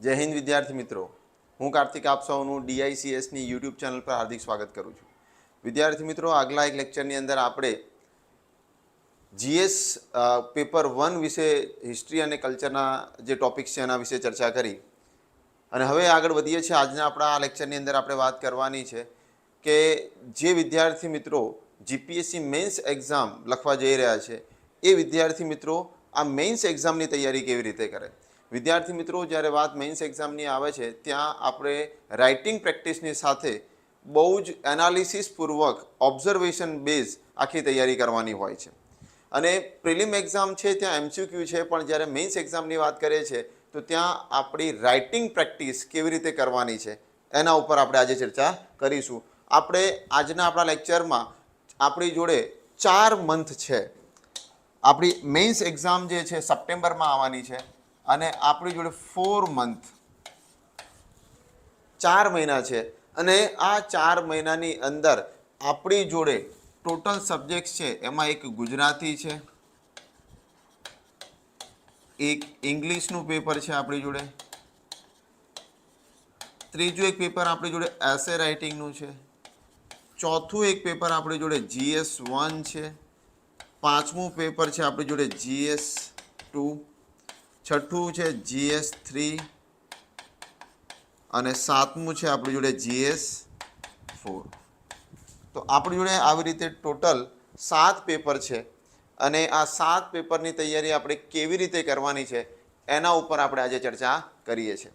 જય હિન્દ વિદ્યાર્થી મિત્રો. હું કાર્તિક આપ સૌનું ડીઆઈસીએસની યુટ્યુબ ચેનલ પર હાર્દિક સ્વાગત કરું છું. વિદ્યાર્થી મિત્રો, આગલા એક લેક્ચરની અંદર આપણે જીએસ પેપર વન વિશે હિસ્ટ્રી અને કલ્ચરના જે ટોપિક્સ છે એના વિશે ચર્ચા કરી. અને હવે આગળ વધીએ છીએ. આજના આપણા આ લેક્ચરની અંદર આપણે વાત કરવાની છે કે જે વિદ્યાર્થી મિત્રો જીપીએસસી મેન્સ એક્ઝામ લખવા જઈ રહ્યા છે, એ વિદ્યાર્થી મિત્રો આ મેન્સ એક્ઝામની તૈયારી કેવી રીતે કરે? વિદ્યાર્થી મિત્રો, જ્યારે વાત મેન્સ એક્ઝામની આવે છે, ત્યાં આપણે રાઇટિંગ પ્રેક્ટિસની સાથે બહુ જ એનાલિસિસપૂર્વક ઓબ્ઝર્વેશન બેઝ આખી તૈયારી કરવાની હોય છે. અને પ્રિલિમ એક્ઝામ છે, ત્યાં એમસીક્યુ છે, પણ જ્યારે મેન્સ એક્ઝામની વાત કરીએ છીએ, તો ત્યાં આપણી રાઇટિંગ પ્રેક્ટિસ કેવી રીતે કરવાની છે, એના ઉપર આપણે આજે ચર્ચા કરીશું. આપણે આજના આપણા લેક્ચરમાં આપણી જોડે ચાર મંથ છે. આપણી મેન્સ એક્ઝામ જે છે, સપ્ટેમ્બરમાં આવવાની છે. અને આપણી જોડે ફોર મંથ ચાર મહિના છે. અને આ ચાર મહિનાની અંદર આપણી જોડે ટોટલ સબ્જેક્ટ છે. એમાં એક ગુજરાતી છે. એક ઇંગ્લિશનું પેપર છે આપણી જોડે. ત્રીજું એક પેપર આપણી જોડે એસે રાઇટિંગનું છે. ચોથું એક પેપર આપણી જોડે જીએસ વન છે. પાંચમું પેપર છે આપણી જોડે જીએસ ટુ છઠ્ઠું છે જીએસ થ્રી અને સાતમું છે આપણી જોડે જીએસ ફોર તો આપણી જોડે આવી રીતે ટોટલ સાત પેપર છે અને આ સાત પેપરની તૈયારી આપણે કેવી રીતે કરવાની છે એના ઉપર આપણે આજે ચર્ચા કરીએ છીએ.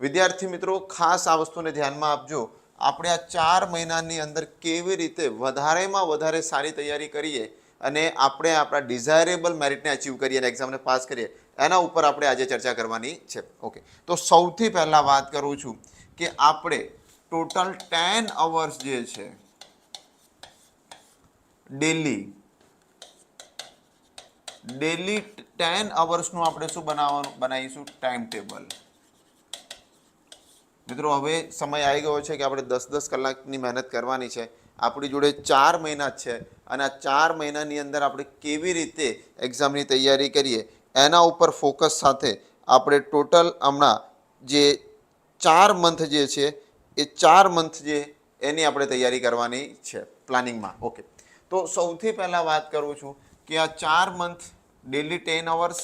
વિદ્યાર્થી મિત્રો, ખાસ આ વસ્તુને ધ્યાનમાં આપજો. આપણે આ ચાર મહિનાની અંદર કેવી રીતે વધારેમાં વધારે સારી તૈયારી કરીએ અને આપણે આપણા ડિઝાયરેબલ મેરિટને અચીવ કરીએ અને એક્ઝામને પાસ કરીએ એના ઉપર આપણે આજે ચર્ચા કરવાની છે. ઓકે તો સૌથી પહેલાં વાત કરું છું કે આપણે ટોટલ ટેન અવર્સ જે છે, ડેલી ડેલી ટેન અવર્સનું આપણે શું બનાવવાનું, બનાવીશું? ટાઈમ ટેબલ મિત્રો, હવે સમય આવી ગયો છે કે આપણે દસ દસ કલાકની મહેનત કરવાની છે. આપણી જોડે ચાર મહિના છે અને આ ચાર મહિનાની અંદર આપણે કેવી રીતે એક્ઝામની તૈયારી કરીએ એના ઉપર ફોકસ સાથે આપણે ટોટલ હમણાં જે ચાર મંથ જે છે, એ ચાર મંથ જે એની આપણે તૈયારી કરવાની છે, પ્લાનિંગમાં. ઓકે તો સૌથી પહેલાં વાત કરું છું કે આ ચાર મંથ ડેલી ટેન અવર્સ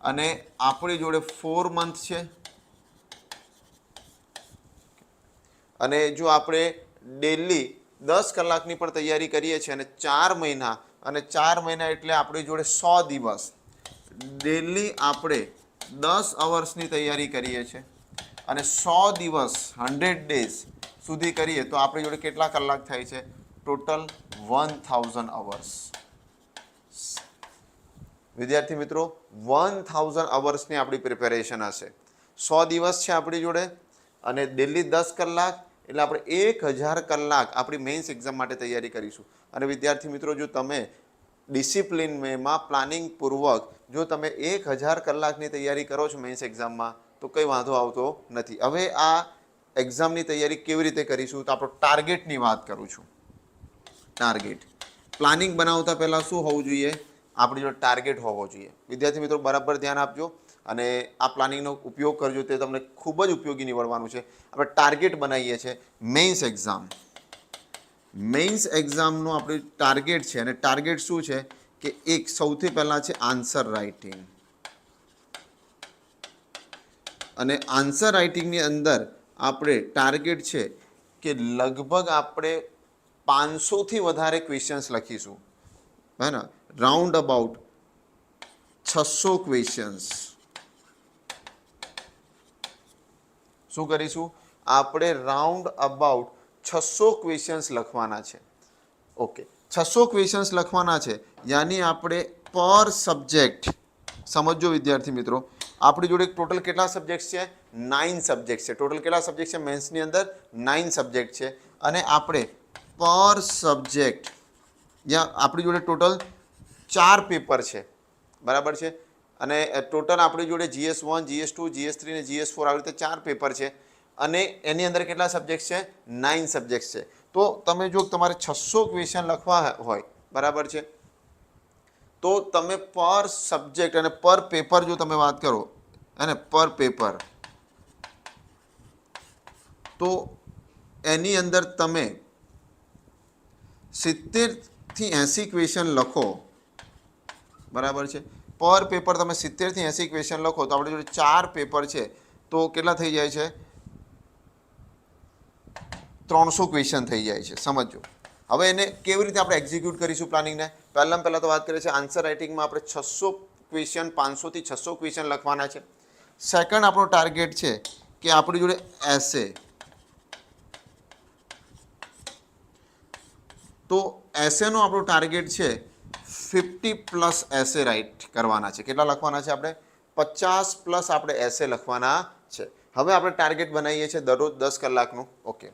અને આપણી જોડે ફોર મંથ છે. અને જો આપણે ડેલી દસ કલાકની પણ તૈયારી કરીએ છીએ અને ચાર મહિના, અને ચાર મહિના એટલે આપણી જોડે સો દિવસ. ડેલી આપણે દસ અવર્સની તૈયારી કરીએ છીએ અને સો દિવસ હંડ્રેડ ડેઝ સુધી કરીએ તો આપણી જોડે કેટલા કલાક થાય છે? ટોટલ વન થાઉઝન્ડ અવર્સ વિદ્યાર્થી મિત્રો વન થાઉઝન્ડ અવર્સની આપણી પ્રિપેરેશન હશે. સો દિવસ છે આપણી જોડે અને ડેલી દસ કલાક, એટલે આપણે એક હજાર કલાક આપણી મેઇન્સ એક્ઝામ માટે તૈયારી કરીશું. અને વિદ્યાર્થી મિત્રો, જો તમે ડિસિપ્લિન મેમાં પ્લાનિંગ પૂર્વક, જો તમે એક હજાર કલાકની તૈયારી કરો છો મેઇન્સ એક્ઝામમાં, તો કંઈ વાંધો આવતો નથી. હવે આ એક્ઝામની તૈયારી કેવી રીતે કરીશું? તો આપણો ટાર્ગેટની વાત કરું છું. ટાર્ગેટ. પ્લાનિંગ બનાવતા પહેલાં શું હોવું જોઈએ? આપણી જોડે ટાર્ગેટ હોવો જોઈએ. વિદ્યાર્થી મિત્રો, બરાબર ધ્યાન આપજો. અને આ પ્લાનિંગનો ઉપયોગ કરજો, તે તમને ખૂબ જ ઉપયોગી નીવડવાનું છે. આપણે ટાર્ગેટ બનાવીએ છીએ મેઇન્સ એક્ઝામ. મેઇન્સ એક્ઝામનો આપણે ટાર્ગેટ છે અને ટાર્ગેટ શું છે કે એક સૌથી પહેલાં છે આન્સર રાઇટિંગ. અને આન્સર રાઇટિંગની અંદર આપણે ટાર્ગેટ છે કે લગભગ આપણે પાંચસોથી વધારે ક્વેશ્ચન્સ લખીશું. હે ને? રાઉન્ડ અબાઉટ છસો ક્વેશ્ચન્સ. શું કરીશું? આપણે રાઉન્ડ અબાઉટ છસો ક્વેશ્ચન્સ લખવાના છે. ઓકે છસો ક્વેશ્ચન્સ લખવાના છે. યાની આપણે પર સબ્જેક્ટ સમજો વિદ્યાર્થી મિત્રો, આપણી જોડે ટોટલ કેટલા સબ્જેક્ટ છે? નાઇન સબ્જેક્ટ છે. ટોટલ કેટલા સબ્જેક્ટ છે? મેન્સની અંદર નાઇન સબ્જેક્ટ છે. અને આપણે પર સબ્જેક્ટ જ્યાં આપણી જોડે ટોટલ ચાર પેપર છે. બરાબર છે? અને ટોટલ આપણી જોડે GS one GS two GS three અને જીએસ ફોર આવી રીતે ચાર પેપર છે. અને એની અંદર કેટલા સબ્જેક્ટ છે? નાઇન સબ્જેક્ટ છે. તો તમે જો તમારે છસો ક્વેશ્ચન લખવા હોય, બરાબર છે? તો તમે પર સબ્જેક્ટ અને પર પેપર જો તમે વાત કરો અને પર પેપર તો એની અંદર તમે સિત્તેરથી એંસી ક્વેશ્ચન લખો, બરાબર છે? પર પેપર તમે સિત્તેરથી એંસી ક્વેશ્ચન લખો, તો આપણે જોડે ચાર પેપર છે. તો કેટલા થઈ જાય છે? ત્રણસો ક્વેશ્ચન થઈ જાય છે સમજો હવે એને કેવી રીતે આપણે એક્ઝિક્યુટ કરીશું પ્લાનિંગને પહેલાં પહેલાં તો વાત કરીએ છીએ આન્સર રાઇટિંગમાં આપણે છસો ક્વેશ્ચન પાંચસોથી છસો ક્વેશ્ચન લખવાના છે. સેકન્ડ આપણો ટાર્ગેટ છે કે આપણી જોડે એસે તો એસેનો આપણો ટાર્ગેટ છે ફિફ્ટી પ્લસ એસે રાઇટ કરવાના છે. કેટલા લખવાના છે આપણે? પચાસ પ્લસ આપણે એસે લખવાના છે. હવે આપણે ટાર્ગેટ બનાવીએ છીએ દરરોજ દસ કલાકનું. ઓકે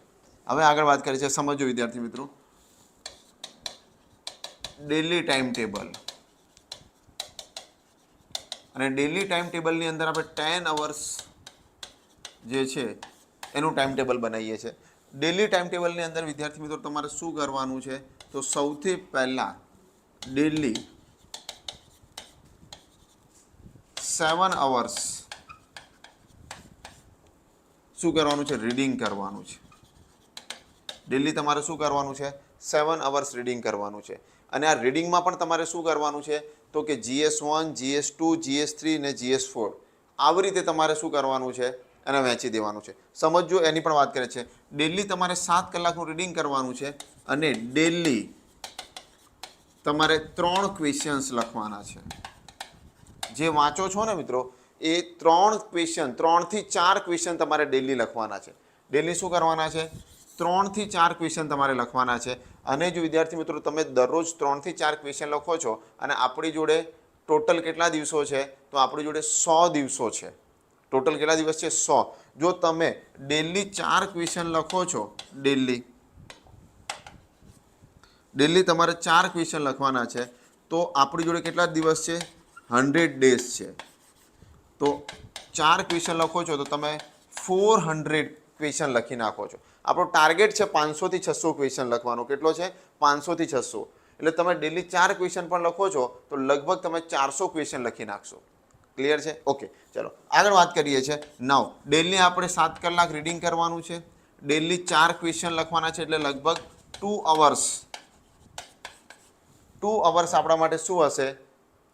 હવે આગળ વાત કરીએ છીએ સમજો વિદ્યાર્થી મિત્રો. ડેલી ટાઈમ ટેબલ અને ડેલી ટાઈમ ટેબલની અંદર આપણે ટેન અવર્સ જે છે, એનું ટાઈમ ટેબલ બનાવીએ છીએ. ડેલી ટાઈમ ટેબલની અંદર વિદ્યાર્થી મિત્રો તમારે શું કરવાનું છે, તો સૌથી પહેલાં ડેલી સેવન અવર્સ શું કરવાનું છે રીડિંગ કરવાનું છે. ડેલી તમારે શું કરવાનું છે? સેવન અવર્સ રીડિંગ કરવાનું છે. અને આ રીડિંગમાં પણ તમારે શું કરવાનું છે? તો કે GS one GS two GS three ને જીએસ ફોર આવી રીતે તમારે શું કરવાનું છે? એને વહેંચી દેવાનું છે. સમજો એની પણ વાત કરે છે. ડેલી તમારે સાત કલાકનું રીડિંગ કરવાનું છે અને ડેલી તમારે ત્રણ ક્વેશ્ચન્સ લખવાના છે. જે વાંચો છો ને મિત્રો, એ ત્રણ ક્વેશ્ચન ત્રણથી ચાર ક્વેશ્ચન તમારે ડેલી લખવાના છે. ડેલી શું કરવાના છે? ત્રણથી ચાર ક્વેશ્ચન તમારે લખવાના છે. અને જો વિદ્યાર્થી મિત્રો, તમે દરરોજ ત્રણથી ચાર ક્વેશ્ચન લખો છો અને આપણી જોડે ટોટલ કેટલા દિવસો છે, તો આપણી જોડે સો દિવસો છે. ટોટલ કેટલા દિવસ છે? સો. જો તમે ડેલી ચાર ક્વેશ્ચન લખો છો ડેલી ડેલી તમારે ચાર ક્વેશ્ચન લખવાના છે, તો આપણી જોડે કેટલા દિવસ છે? હંડ્રેડ ડેઝ છે. તો ચાર ક્વેશ્ચન લખો છો, તો તમે ફોર હંડ્રેડ ક્વેશ્ચન લખી નાખો છો. આપણો ટાર્ગેટ છે પાંચસોથી છસો ક્વેશ્ચન લખવાનો. કેટલો છે? પાંચસોથી છસો એટલે તમે ડેલી ચાર ક્વેશ્ચન પણ લખો છો, તો લગભગ તમે ચારસો ક્વેશ્ચન લખી નાખશો. ક્લિયર છે? ઓકે ચલો, આગળ વાત કરીએ છીએ. નાવ ડેલી આપણે સાત કલાક રીડિંગ કરવાનું છે. ડેલી ચાર ક્વેશ્ચન લખવાના છે, એટલે લગભગ ટુ અવર્સ ટુ અવર્સ આપણા માટે શું હશે?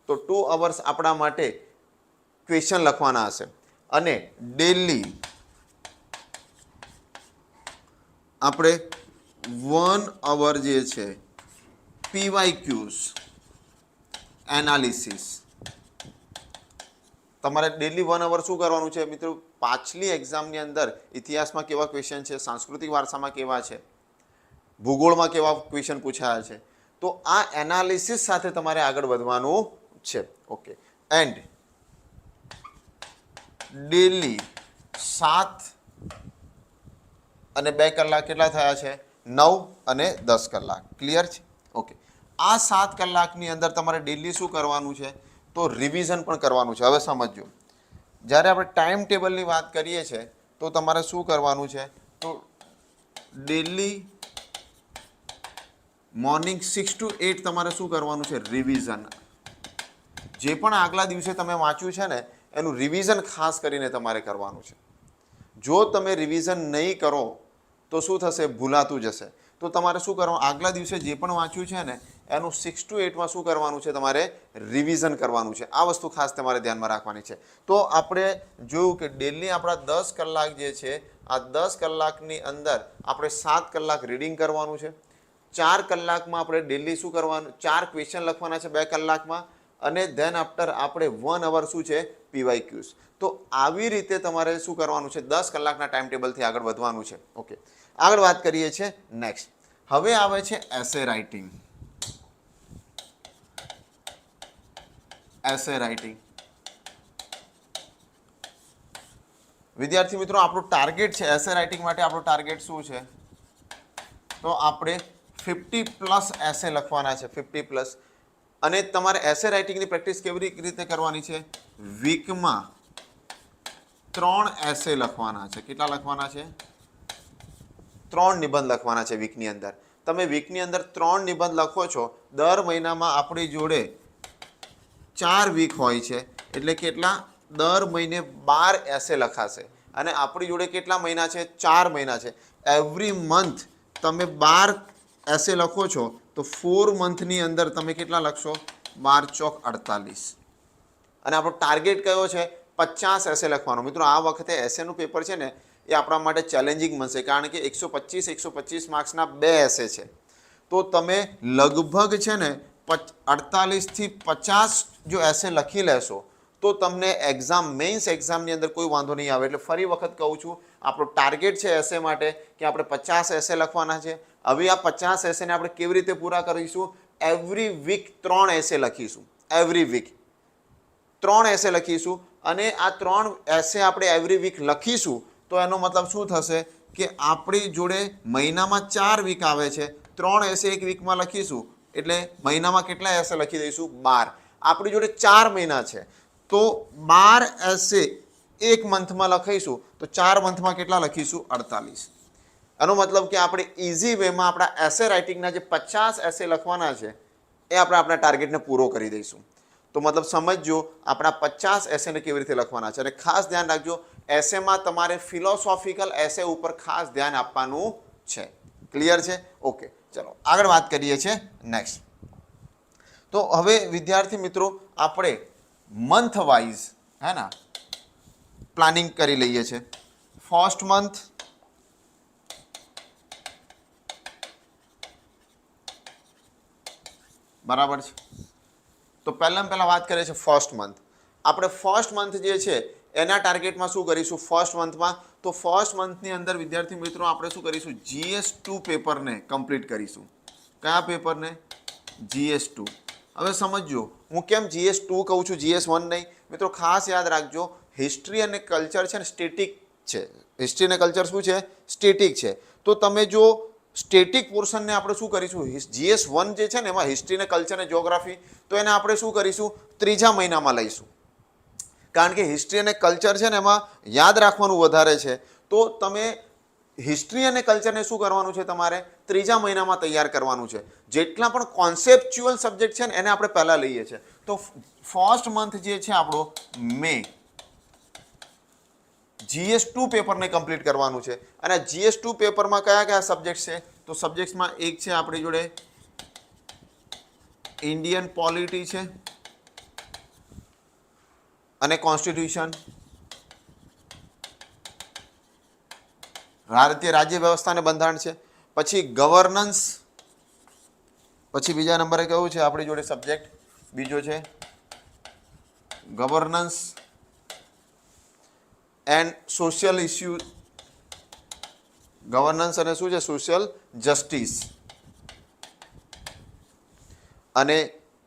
તો ટુ અવર્સ આપણા માટે ક્વેશ્ચન લખવાના હશે. અને ડેલી આપણે વન અવર જે છે પીવાય ક્યુઝ એનાલિસિસ. તમારે ડેલી વન અવર શું કરવાનું છે? મિત્રો, પાછલી એક્ઝામની અંદર ઇતિહાસમાં કેવા ક્વેશ્ચન છે, સાંસ્કૃતિક વારસામાં કેવા છે, ભૂગોળમાં કેવા ક્વેશ્ચન પૂછાયા છે. તો આ એનાલિસિસ સાથે તમારે આગળ વધવાનું છે. ઓકે એન્ડ ડેલી સાત અને બે કલાક કેટલા થયા છે? નવ અને દસ કલાક. ક્લિયર છે? ઓકે આ સાત કલાકની અંદર તમારે ડેલી શું કરવાનું છે? તો રિવિઝન પણ કરવાનું છે. હવે સમજો જ્યારે આપણે ટાઈમ ટેબલની વાત કરીએ છીએ તો તમારે શું કરવાનું છે? તો daily morning six to eight તમારે શું કરવાનું છે? રિવિઝન જે પણ આગલા દિવસે તમે વાંચ્યું છે ને, એનું રિવિઝન ખાસ કરીને તમારે કરવાનું છે. જો તમે રિવિઝન નહીં કરો તો શું થશે? ભૂલાતું જશે. તો તમારે શું કરવાનું? આગલા દિવસે જે પણ વાંચ્યું છે ને, એનું સિક્સ ટુ એટમાં શું કરવાનું છે? તમારે રિવિઝન કરવાનું છે. આ વસ્તુ ખાસ તમારે ધ્યાનમાં રાખવાની છે. તો આપણે જોયું કે ડેલી આપણા દસ કલાક જે છે, આ દસ કલાકની અંદર આપણે સાત કલાક રીડિંગ કરવાનું છે. ચાર કલાકમાં આપણે ડેલી શું કરવાનું? ચાર ક્વેશ્ચન લખવાના છે બે કલાકમાં અને ધેન આફ્ટર આપણે વન અવર શું છે? P Y cues. તો આવી રીતે તમારે શું કરવાનું છે? દસ કલાકના ટાઈમ ટેબલથી આગળ વધવાનું છે. ઓકે આગળ વાત કરીએ છીએ નેક્સ્ટ હવે આવે છે એસે રાઇટિંગ એસે રાઇટિંગ વિદ્યાર્થી મિત્રો, આપણું ટાર્ગેટ છે એસે રાઇટિંગ માટે આપણું ટાર્ગેટ શું છે? તો આપણે ફિફ્ટી પ્લસ એસે લખવાના છે ફિફ્ટી પ્લસ અને તમારે એસે રાઇટિંગની પ્રેક્ટિસ કેવી રીતે કરવાની છે? વીકમાં ત્રણ એસે લખવાના છે. કેટલા લખવાના છે? ત્રણ નિબંધ લખવાના છે વીકની અંદર. તમે વીકની અંદર ત્રણ નિબંધ લખો છો, દર મહિનામાં આપણી જોડે ચાર વીક હોય છે. એટલે કેટલા? દર મહિને બાર એસે લખાશે. અને આપણી જોડે કેટલા મહિના છે? ચાર મહિના છે. એવરી મંથ તમે બાર એસે લખો છો, તો ફોર મંથની અંદર તમે કેટલા લખશો? બાર ચોક અડતાલીસ. અને આપણો ટાર્ગેટ કયો છે? પચાસ એસે લખવાનો. મિત્રો, આ વખતે એસેનું પેપર છે ને એ આપણા માટે ચેલેન્જિંગ બનશે, કારણ કે એકસો પચીસ એકસો પચીસ માર્ક્સના બે એસે છે. તો તમે લગભગ છે ને પચ અડતાલીસથી પચાસ જો એસે લખી લેશો, તો તમને એક્ઝામ મેઇન્સ એક્ઝામની અંદર કોઈ વાંધો નહીં આવે. એટલે ફરી વખત કહું છું, આપણો ટાર્ગેટ છે એસે માટે કે આપણે પચાસ એસે લખવાના છે. હવે આ પચાસ એસેને આપણે કેવી રીતે પૂરા કરીશું? એવરી વીક ત્રણ એસે લખીશું. એવરી વીક ત્રણ એસે લખીશું અને આ ત્રણ એસે આપણે એવરી વીક લખીશું તો એનો મતલબ શું થશે કે આપણી જોડે મહિનામાં ચાર વીક આવે છે. ત્રણ એસે એક વીકમાં લખીશું. એટલે મહિનામાં કેટલા એસે લખી દઈશું? બાર. આપણી જોડે ચાર મહિના છે. તો બાર એસે એક મંથમાં લખીશું. તો ચાર મંથમાં કેટલા લખીશું? અડતાલીસ. એનો મતલબ કે આપણે ઇઝી વેમાં આપણા એસે રાઇટિંગના જે પચાસ એસે લખવાના છે, એ આપણે આપણા ટાર્ગેટને પૂરો કરી દઈશું. તો મતલબ સમજજો, આપણા પચાસ એસેને કેવી રીતે લખવાના છે. અને ખાસ ધ્યાન રાખજો એસેમાં તમારે ફિલોસોફિકલ એસે ઉપર ખાસ ધ્યાન આપવાનું છે. ક્લિયર છે? ઓકે ચલો, આગળ વાત કરીએ છીએ નેક્સ્ટ તો હવે વિદ્યાર્થી મિત્રો, આપણે મંથ વાઇઝ હે ને પ્લાનિંગ કરી લઈએ છીએ. ફર્સ્ટ મંથ બરાબર છે? તો પહેલાં પહેલાં વાત કરીએ છીએ ફર્સ્ટ મંથ આપણે ફર્સ્ટ મંથ જે છે, એના ટાર્ગેટમાં શું કરીશું? ફર્સ્ટ મંથમાં તો ફર્સ્ટ મંથની અંદર વિદ્યાર્થી મિત્રો આપણે શું કરીશું? જીએસ ટુ પેપરને કમ્પ્લીટ કરીશું. કયા પેપરને જીએસ ટુ હવે સમજો હું કેમ જીએસ ટુ કહું છું જીએસ વન નહીં? મિત્રો ખાસ યાદ રાખજો હિસ્ટ્રી અને કલ્ચર છે ને સ્ટેટિક છે. હિસ્ટ્રી અને કલ્ચર શું છે? સ્ટેટિક છે. તો તમે જો સ્ટેટિક પોર્શનને આપણે શું કરીશું? જીએસ વન જે છે ને, એમાં હિસ્ટ્રી ને કલ્ચર અને જ્યોગ્રાફી તો એને આપણે શું કરીશું? ત્રીજા મહિનામાં લઈશું. કારણ કે હિસ્ટ્રી અને કલ્ચર છે ને એમાં યાદ રાખવાનું વધારે છે. તો તમે હિસ્ટ્રી અને કલ્ચરને શું કરવાનું છે તમારે? ત્રીજા મહિનામાં તૈયાર કરવાનું છે. જેટલા પણ કોન્સેપ્ચ્યુઅલ સબ્જેક્ટ છે ને, એને આપણે પહેલાં લઈએ છીએ તો ફર્સ્ટ મંથ જે છે આપણો મે જીએસ ટુ પેપરને કમ્પ્લીટ કરવાનું છે. અને જીએસ ટુ પેપરમાં કયા કયા સબ્જેક્ટ છે? તો સબ્જેક્ટ્સમાં એક છે આપણી જોડે ઇન્ડિયન પોલિટી છે અને કોન્સ્ટિટ્યુશન ભારતીય રાજ્ય વ્યવસ્થાને બંધારણ છે. પછી ગવર્નન્સ પછી બીજા નંબરે કયું છે આપણી જોડે સબ્જેક્ટ? બીજો છે governance and social issue governance અને શું છે? સોશિયલ જસ્ટિસ અને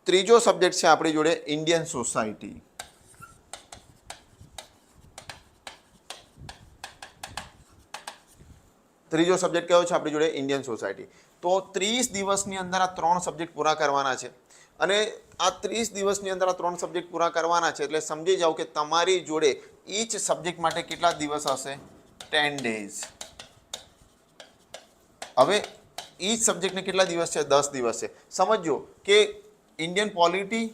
ત્રીજો સબ્જેક્ટ છે આપણી જોડે ઇન્ડિયન સોસાયટી ત્રીજો સબ્જેક્ટ કયો છે આપણી જોડે? ઇન્ડિયન સોસાયટી તો ત્રીસ દિવસની અંદર આ ત્રણ સબ્જેક્ટ પૂરા કરવાના છે. અને આ ત્રીસ દિવસની અંદર આ ત્રણ સબ્જેક્ટ પૂરા કરવાના છે એટલે સમજી જાઓ કે તમારી જોડે ઈચ સબ્જેક્ટ માટે કેટલા દિવસ હશે? ટેન ડેઝ હવે એ જ સબ્જેક્ટને કેટલા દિવસ છે? દસ દિવસ છે. સમજો કે ઇન્ડિયન પોલિટી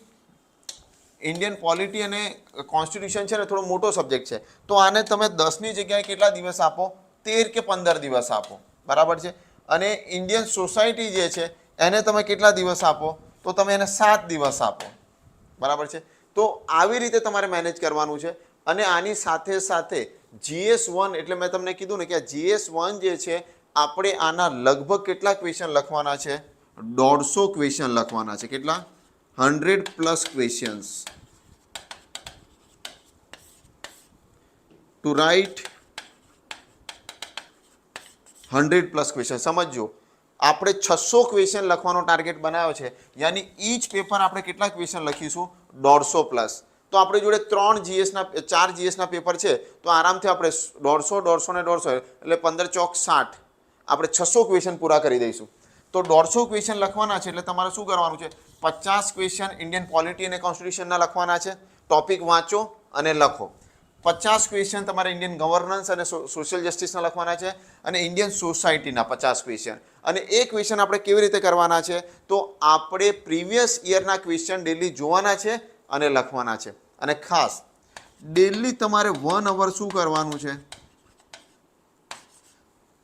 ઇન્ડિયન પોલિટી અને કોન્સ્ટિટ્યુશન છે ને થોડો મોટો સબ્જેક્ટ છે. તો આને તમે દસની જગ્યાએ કેટલા દિવસ આપો? તેર કે પંદર દિવસ આપો. બરાબર છે? અને ઇન્ડિયન સોસાયટી જે છે, એને તમે કેટલા દિવસ આપો? તો તમે એને સાત દિવસ આપો. બરાબર છે? તો આવી રીતે તમારે મેનેજ કરવાનું છે. અને આની સાથે સાથે જીએસ વન એટલે મેં તમને કીધું ને કે જીએસ વન જે છે આપણે આના લગભગ કેટલા ક્વેશ્ચન લખવાના છે? દોઢસો ક્વેશ્ચન લખવાના છે. કેટલા? Hundred plus questions to write hundred plus question સમજજો. આપણે છસો ક્વેશ્ચન લખવાનો ટાર્ગેટ બનાવ્યો છે. યાની ઈચ પેપર આપણે કેટલા ક્વેશ્ચન લખીશું? દોઢસો પ્લસ તો આપણી જોડે ત્રણ જીએસના ચાર જીએસના પેપર છે. તો આરામથી આપણે દોઢસો દોઢસો ને દોઢસો એટલે પંદર ચોક સાઠ. આપણે છસો ક્વેશ્ચન પૂરા કરી દઈશું. તો દોઢસો ક્વેશ્ચન લખવાના છે એટલે તમારે શું કરવાનું છે? પચાસ ક્વેશ્ચન ઇન્ડિયન પોલિટી અને કોન્સ્ટિટ્યુશનના લખવાના છે. ટોપિક વાંચો અને લખો. પચાસ ક્વેશ્ચન તમારે ઇન્ડિયન ગવર્નન્સ અને સોશિયલ જસ્ટિસના લખવાના છે અને ઇન્ડિયન સોસાયટીના પચાસ ક્વેશ્ચન અને એ ક્વેશ્ચન આપણે કેવી રીતે કરવાના છે? તો આપણે પ્રીવિયસ ઇયરના ક્વેશ્ચન ડેલી જોવાના છે અને લખવાના છે. અને ખાસ ડેલી તમારે વન અવર શું કરવાનું છે?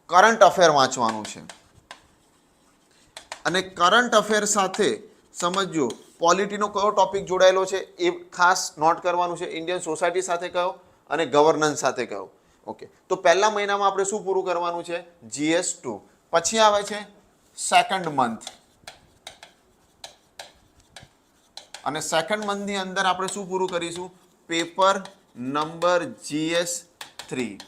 કરંટ અફેર વાંચવાનું છે. અને કરંટ અફેર સાથે સમજો પોલિટીનો કયો ટોપિક જોડાયેલો છે એ ખાસ નોટ કરવાનું છે. ઇન્ડિયન સોસાયટી સાથે કયો અને ગવર્નન્સ સાથે કયો. ઓકે. તો પહેલા મહિનામાં આપણે શું પૂરું કરવાનું છે? જીએસ ટુ પછી આવે છે સેકન્ડ મંથ અને સેકન્ડ મંથની અંદર આપણે શું પૂરું કરીશું? પેપર નંબર જીએસ થ્રી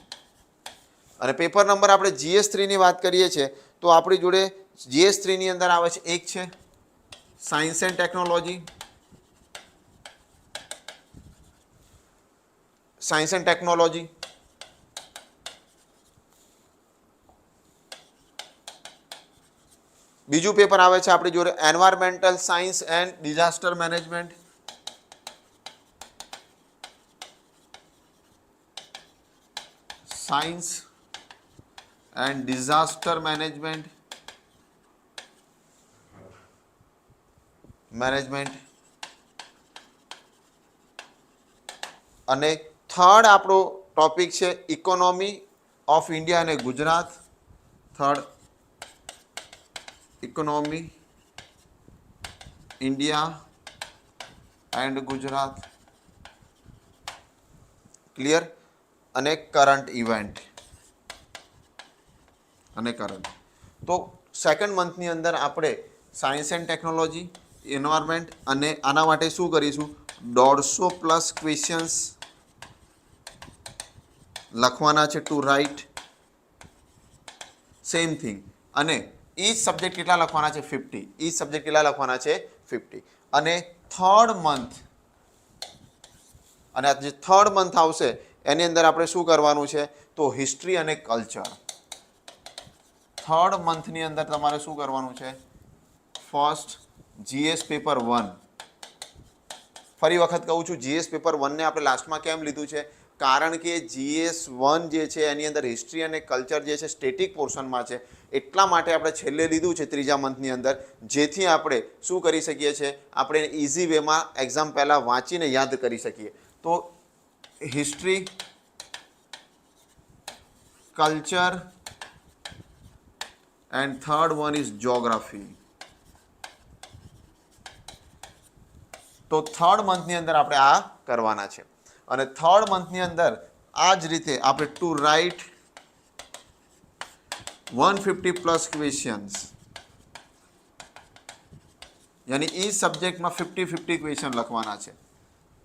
અને પેપર નંબર આપણે જીએસ થ્રીની વાત કરીએ છીએ, તો આપણી જોડે જીએસ થ્રીની અંદર આવે છે, એક છે science and technology science and technology બીજું પેપર આવે છે આપણી જોડે environmental science and disaster management science and disaster management management અને થર્ડ આપણો ટોપિક છે ઇકોનોમી ઓફ ઇન્ડિયા અને Gujarat. Third economy India and Gujarat. Clear અને કરંટ ઇવેન્ટ અને કરંટ તો સેકન્ડ મંથની અંદર આપણે સાયન્સ એન્ડ ટેકનોલોજી એન્વાયરમેન્ટ અને આના માટે શું કરીશું? દોઢસો પ્લસ ક્વેશ્ચન્સ લખવાના છે ટુ રાઇટ સેમ થિંગ અને ઈ સબ્જેક્ટ કેટલા લખવાના છે? ફિફ્ટી ઈ સબ્જેક્ટ કેટલા લખવાના છે? ફિફ્ટી અને થર્ડ મંથ અને આ જે થર્ડ મંથ આવશે, એની અંદર આપણે શું કરવાનું છે? તો હિસ્ટ્રી અને કલ્ચર થર્ડ મંથની અંદર તમારે શું કરવાનું છે? ફર્સ્ટ જીએસ પેપર વન ફરી વખત કહું છું જીએસ પેપર વનને આપણે લાસ્ટમાં કેમ લીધું છે? કારણ કે જીએસ વન જે છે, એની અંદર હિસ્ટ્રી અને કલ્ચર જે છે સ્ટેટિક પોર્શનમાં છે. એટલા માટે આપણે છેલ્લે લીધું છે ત્રીજા મંથની અંદર. જેથી આપણે શું કરી શકીએ છીએ? આપણે ઇઝી વેમાં એક્ઝામ પહેલાં વાંચીને યાદ કરી શકીએ. તો history culture and third one is geography. તો થર્ડ મંથની અંદર આપણે આ કરવાના છે. અને થર્ડ મંથની અંદર આ જ રીતે આપણે to write one fifty plus questions યાની એ સબ્જેક્ટમાં ફિફ્ટી ફિફ્ટી ક્વેશ્ચન લખવાના છે.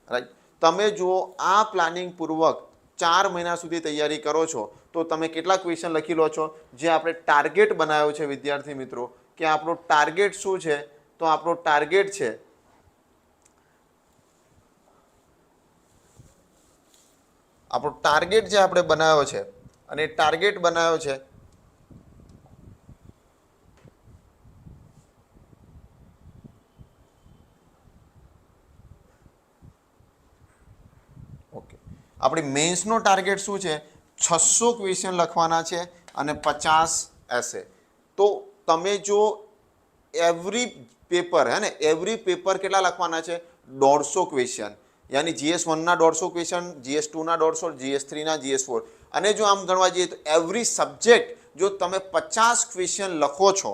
રાઈટ તમે જુઓ, આ પ્લાનિંગ પૂર્વક ચાર મહિના સુધી તૈયારી કરો છો, તો તમે કેટલા ક્વેશ્ચન લખી લો છો. જે આપણે ટાર્ગેટ બનાવ્યો છે, વિદ્યાર્થી મિત્રો, કે આપણો ટાર્ગેટ શું છે, તો આપણો ટાર્ગેટ છે આપણો ટાર્ગેટ જે આપણે બનાવ્યો છે, અને ટાર્ગેટ બનાવ્યો છે ઓકે આપણી મેન્સનો ટાર્ગેટ શું છે? છસો ક્વેશ્ચન લખવાના છે અને પચાસ એસે તો તમે જો એવરી પેપર હે ને? એવરી પેપર કેટલા લખવાના છે? દોઢસો ક્વેશ્ચન યાની જીએસ વનના દોઢસો ક્વેશ્ચન જીએસ ટુના દોઢસો જીએસ થ્રીના જીએસ ફોર અને જો આમ ગણવા જઈએ તો એવરી સબ્જેક્ટ જો તમે પચાસ ક્વેશ્ચન લખો છો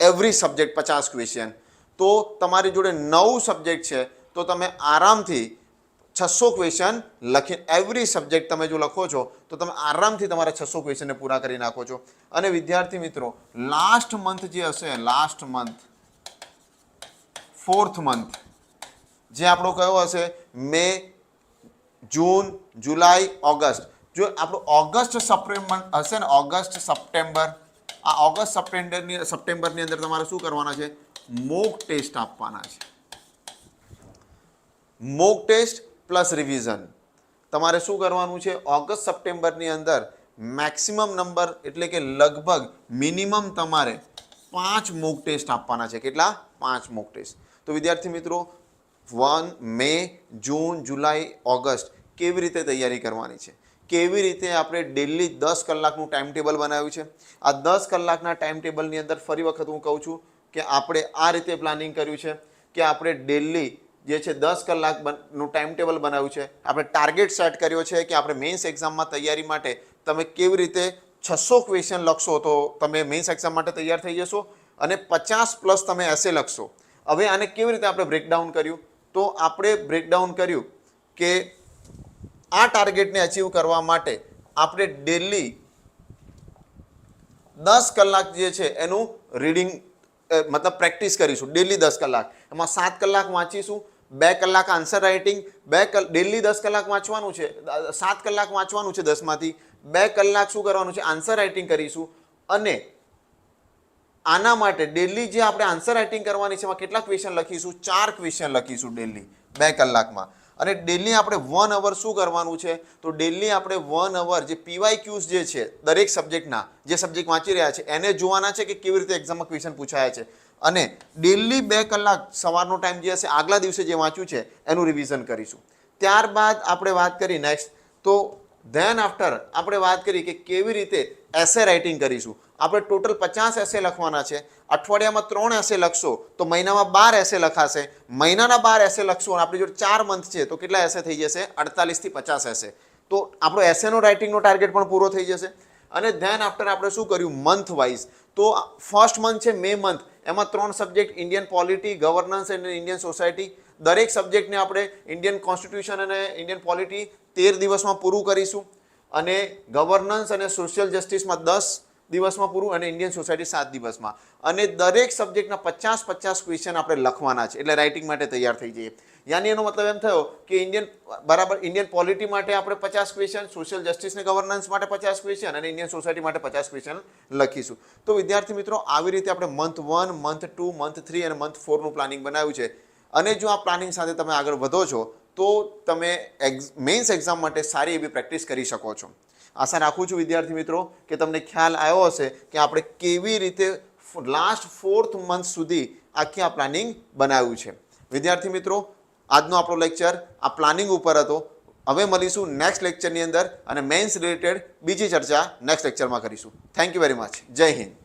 એવરી સબ્જેક્ટ પચાસ ક્વેશ્ચન તો તમારી જોડે નવ સબ્જેક્ટ છે, તો તમે આરામથી છસો ક્વેશ્ચન લખી એવરી સબ્જેક્ટ તમે જો લખો છો, તો તમે આરામથી તમારા છસો ક્વેશ્ચનને પૂરા કરી નાખો છો. અને વિદ્યાર્થી મિત્રો લાસ્ટ મંથ જે હશે લાસ્ટ મંથ ફોર્થ મંથ જે આપણો કયો હશે? મે જૂન જુલાઈ ઓગસ્ટ જો આપણું ઓગસ્ટ સપ્ટેમ્બર હશે ને ઓગસ્ટ સપ્ટેમ્બર આ ઓગસ્ટ સપ્ટેમ્બરની સપ્ટેમ્બરની અંદર તમારે શું કરવાના છે? મોક ટેસ્ટ આપવાના છે. Mock test plus revision. તમારે શું કરવાનું છે? ઓગસ્ટ સપ્ટેમ્બરની અંદર મેક્સિમમ નંબર એટલે કે લગભગ મિનિમમ તમારે પાંચ મોક ટેસ્ટ આપવાના છે. કેટલા? પાંચ મોક ટેસ્ટ. તો વિદ્યાર્થી મિત્રો, one, May, June, July, August કેવી રીતે તૈયારી કરવાની છે? કેવી રીતે આપણે ડેલી દસ કલાકનું ટાઈમ ટેબલ બનાવ્યું છે? આ દસ કલાકના ટાઈમ ટેબલની અંદર ફરી વખત હું કહું છું કે આપણે આ રીતે પ્લાનિંગ કર્યું છે કે આપણે ડેલી જે છે, દસ કલાકનું ટાઈમ ટેબલ બનાવ્યું છે. આપણે ટાર્ગેટ સેટ કર્યો છે કે આપણે મેન્સ એક્ઝામમાં તૈયારી માટે તમે કેવી રીતે છસો ક્વેશ્ચન લખશો તો તમે મેઇન્સ એક્ઝામ માટે તૈયાર થઈ જશો અને પચાસ પ્લસ તમે એસે લખશો. હવે આને કેવી રીતે આપણે બ્રેકડાઉન કર્યું? તો આપણે બ્રેકડાઉન કર્યું કે આ ટાર્ગેટને અચીવ કરવા માટે આપણે ડેલી દસ કલાક જે છે, એનું રીડિંગ મતલબ પ્રેક્ટિસ કરીશું. ડેલી દસ કલાક. એમાં સાત કલાક વાંચીશું બે કલાક આન્સર રાઇટિંગ બે ડેલી દસ કલાક વાંચવાનું છે સાત કલાક વાંચવાનું છે દસમાંથી, બે કલાક શું કરવાનું છે? આન્સર રાઇટિંગ કરીશું. અને આના માટે ડેલી જે આપણે આન્સર રાઇટિંગ કરવાની છે, એમાં કેટલા ક્વેશ્ચન લખીશું? ચાર ક્વેશ્ચન લખીશું ડેલી બે કલાકમાં. અને ડેલી આપણે વન અવર શું કરવાનું છે? તો ડેલી આપણે વન અવર જે પીવાય ક્યુઝ જે છે, દરેક સબ્જેક્ટના જે સબ્જેક્ટ વાંચી રહ્યા છે, એને જોવાના છે કે કેવી રીતે એક્ઝામમાં ક્વેશ્ચન પૂછાયા છે? અને ડેલી બે કલાક સવારનો ટાઈમ જે હશે, આગલા દિવસે જે વાંચ્યું છે, એનું રિવિઝન કરીશું. ત્યારબાદ આપણે વાત કરી નેક્સ્ટ તો ધેન આફ્ટર આપણે વાત કરી કે કેવી રીતે એસે રાઇટિંગ કરીશું. આપણે ટોટલ પચાસ એસે લખવાના છે. અઠવાડિયામાં ત્રણ એસે લખશો, તો મહિનામાં બાર એસે લખાશે. મહિનાના બાર એસે લખશો અને આપણી જોડે ચાર મંથ છે, તો કેટલા એસે થઈ જશે? અડતાલીસથી પચાસ એસે તો આપણો એસેનો રાઇટિંગનો ટાર્ગેટ પણ પૂરો થઈ જશે. અને ધેન આફ્ટર આપણે શું કર્યું? મંથ વાઇઝ તો ફર્સ્ટ મંથ છે મે મંથ એમાં ત્રણ subject Indian polity governance and Indian society દરેક સબ્જેક્ટને આપણે ઇન્ડિયન કોન્સ્ટિટ્યુશન અને ઇન્ડિયન પોલિટી તેર દિવસમાં પૂરું કરીશું. અને ગવર્નન્સ અને સોશિયલ જસ્ટિસમાં દસ દિવસમાં પૂરું અને ઇન્ડિયન સોસાયટી સાત દિવસમાં. અને દરેક સબ્જેક્ટના પચાસ પચાસ ક્વેશ્ચન આપણે લખવાના છે. એટલે રાઇટિંગ માટે તૈયાર થઈ જઈએ. યાની એનો મતલબ એમ થયો કે ઇન્ડિયન બરાબર ઇન્ડિયન પોલિટી માટે આપણે પચાસ ક્વેશ્ચન સોશિયલ જસ્ટિસ ને ગવર્નન્સ માટે પચાસ ક્વેશ્ચન અને ઇન્ડિયન સોસાયટી માટે પચાસ ક્વેશ્ચન લખીશું. તો વિદ્યાર્થી મિત્રો, આવી રીતે આપણે month one month two month three અને મંથ ફોરનું પ્લાનિંગ બનાવ્યું છે. અને જો આ પ્લાનિંગ સાથે તમે આગળ વધો છો, તો તમે મેન્સ એક્ઝામ માટે સારી એવી પ્રેક્ટિસ કરી શકો છો. આશા રાખું છું વિદ્યાર્થી મિત્રો કે તમને ખ્યાલ આવ્યો હશે કે આપણે કેવી રીતે લાસ્ટ ફોર્થ મંથ સુધી આખી આ પ્લાનિંગ બનાવ્યું છે. વિદ્યાર્થી મિત્રો, આજનો આપણો લેક્ચર આ પ્લાનિંગ ઉપર હતો. હવે મળીશું નેક્સ્ટ લેક્ચરની અંદર અને મેન્સ રિલેટેડ બીજી ચર્ચા નેક્સ્ટ લેક્ચરમાં કરીશું. થેન્ક યુ વેરી મચ જય હિન્દ.